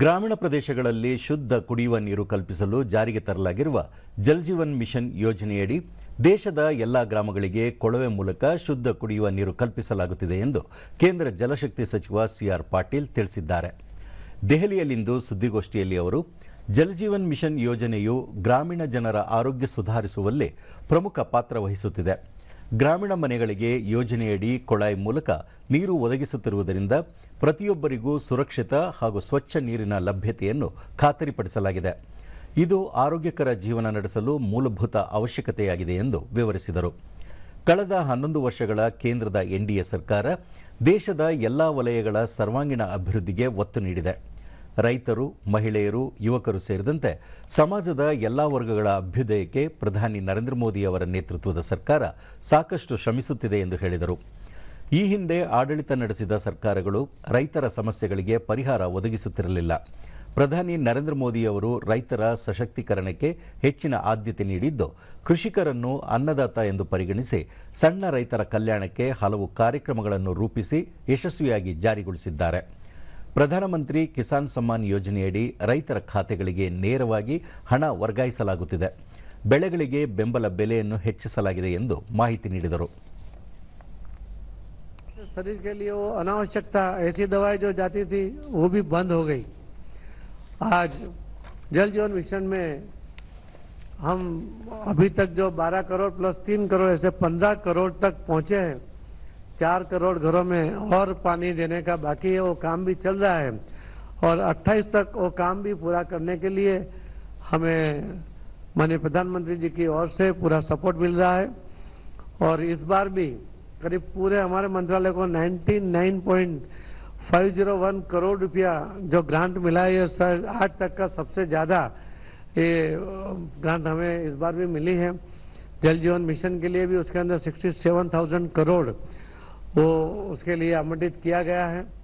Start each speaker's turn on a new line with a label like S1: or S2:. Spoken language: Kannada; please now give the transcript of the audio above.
S1: ಗ್ರಾಮೀಣ ಪ್ರದೇಶಗಳಲ್ಲಿ ಶುದ್ಧ ಕುಡಿಯುವ ನೀರು ಕಲ್ಪಿಸಲು ಜಾರಿಗೆ ತರಲಾಗಿರುವ ಜಲ್ಜೀವನ್ ಮಿಷನ್ ಯೋಜನೆಯಡಿ ದೇಶದ ಎಲ್ಲ ಗ್ರಾಮಗಳಿಗೆ ಕೊಳವೆ ಮೂಲಕ ಶುದ್ಧ ಕುಡಿಯುವ ನೀರು ಕಲ್ಪಿಸಲಾಗುತ್ತಿದೆ ಎಂದು ಕೇಂದ್ರ ಜಲಶಕ್ತಿ ಸಚಿವ ಸಿಆರ್ ಪಾಟೀಲ್ ತಿಳಿಸಿದ್ದಾರೆ. ದೆಹಲಿಯಲ್ಲಿಂದು ಸುದ್ದಿಗೋಷ್ಠಿಯಲ್ಲಿ ಅವರು ಜಲಜೀವನ್ ಮಿಷನ್ ಯೋಜನೆಯು ಗ್ರಾಮೀಣ ಜನರ ಆರೋಗ್ಯ ಸುಧಾರಿಸುವಲ್ಲಿ ಪ್ರಮುಖ ಪಾತ್ರ ವಹಿಸುತ್ತಿದೆ. ಗ್ರಾಮೀಣ ಮನೆಗಳಿಗೆ ಯೋಜನೆಯಡಿ ಕೊಳಾಯಿ ಮೂಲಕ ನೀರು ಒದಗಿಸುತ್ತಿರುವುದರಿಂದ ಪ್ರತಿಯೊಬ್ಬರಿಗೂ ಸುರಕ್ಷಿತ ಹಾಗೂ ಸ್ವಚ್ಛ ನೀರಿನ ಲಭ್ಯತೆಯನ್ನು ಖಾತರಿಪಡಿಸಲಾಗಿದೆ. ಇದು ಆರೋಗ್ಯಕರ ಜೀವನ ನಡೆಸಲು ಮೂಲಭೂತ ಅವಶ್ಯಕತೆಯಾಗಿದೆ ಎಂದು ವಿವರಿಸಿದರು. ಕಳೆದ ಹನ್ನೊಂದು ವರ್ಷಗಳ ಕೇಂದ್ರದ ಎನ್ಡಿಎ ಸರ್ಕಾರ ದೇಶದ ಎಲ್ಲಾ ವಲಯಗಳ ಸರ್ವಾಂಗೀಣ ಅಭಿವೃದ್ಧಿಗೆ ಒತ್ತು ನೀಡಿದೆ. ರೈತರು, ಮಹಿಳೆಯರು, ಯುವಕರು ಸೇರಿದಂತೆ ಸಮಾಜದ ಎಲ್ಲಾ ವರ್ಗಗಳ ಅಭ್ಯುದಯಕ್ಕೆ ಪ್ರಧಾನಿ ನರೇಂದ್ರ ಮೋದಿ ಅವರ ನೇತೃತ್ವದ ಸರ್ಕಾರ ಸಾಕಷ್ಟು ಶ್ರಮಿಸುತ್ತಿದೆ ಎಂದು ಹೇಳಿದರು. ಈ ಹಿಂದೆ ಆಡಳಿತ ನಡೆಸಿದ ಸರ್ಕಾರಗಳು ರೈತರ ಸಮಸ್ಯೆಗಳಿಗೆ ಪರಿಹಾರ ಒದಗಿಸುತ್ತಿರಲಿಲ್ಲ. ಪ್ರಧಾನಿ ನರೇಂದ್ರ ಮೋದಿ ಅವರು ರೈತರ ಸಶಕ್ತೀಕರಣಕ್ಕೆ ಹೆಚ್ಚಿನ ಆದ್ಯತೆ ನೀಡಿದ್ದು, ಕೃಷಿಕರನ್ನು ಅನ್ನದಾತ ಎಂದು ಪರಿಗಣಿಸಿ ಸಣ್ಣ ರೈತರ ಕಲ್ಯಾಣಕ್ಕೆ ಹಲವು ಕಾರ್ಯಕ್ರಮಗಳನ್ನು ರೂಪಿಸಿ ಯಶಸ್ವಿಯಾಗಿ ಜಾರಿಗೊಳಿಸಿದ್ದಾರೆ. ಪ್ರಧಾನಮಂತ್ರಿ ಕಿಸಾನ್ ಸಮ್ಮಾನ್ ಯೋಜನೆಯಡಿ ರೈತರ ಖಾತೆಗಳಿಗೆ ನೇರವಾಗಿ ಹಣ ವರ್ಗಾಯಿಸಲಾಗುತ್ತಿದೆ ಬೆಳೆಗಳಿಗೆ ಬೆಂಬಲ ಬೆಲೆಯನ್ನು ಹೆಚ್ಚಿಸಲಾಗಿದೆ ಎಂದು ಮಾಹಿತಿ ನೀಡಿದರು
S2: शरीर के लिए वो अनावश्यकता ऐसी दवाई जो जाती थी वो भी बंद हो गई आज जल जीवन मिशन में हम अभी तक जो 12 करोड़ प्लस 3 करोड़ ऐसे 15 करोड़ तक पहुंचे हैं चार करोड़ घरों में और पानी देने का बाकी है वो काम भी चल रहा है। और 28 तक वो काम भी पूरा करने के लिए हमें माननीय प्रधानमंत्री जी की ओर से पूरा सपोर्ट मिल रहा है। और इस बार भी करीब पूरे हमारे मंत्रालय को 99.501 करोड़ रुपया जो ग्रांट मिला है सर आज तक का सबसे ज़्यादा ये ग्रांट हमें इस बार भी मिली है। जल जीवन मिशन के लिए भी उसके अंदर 67,000 करोड़ वो उसके लिए आवंटित किया गया है।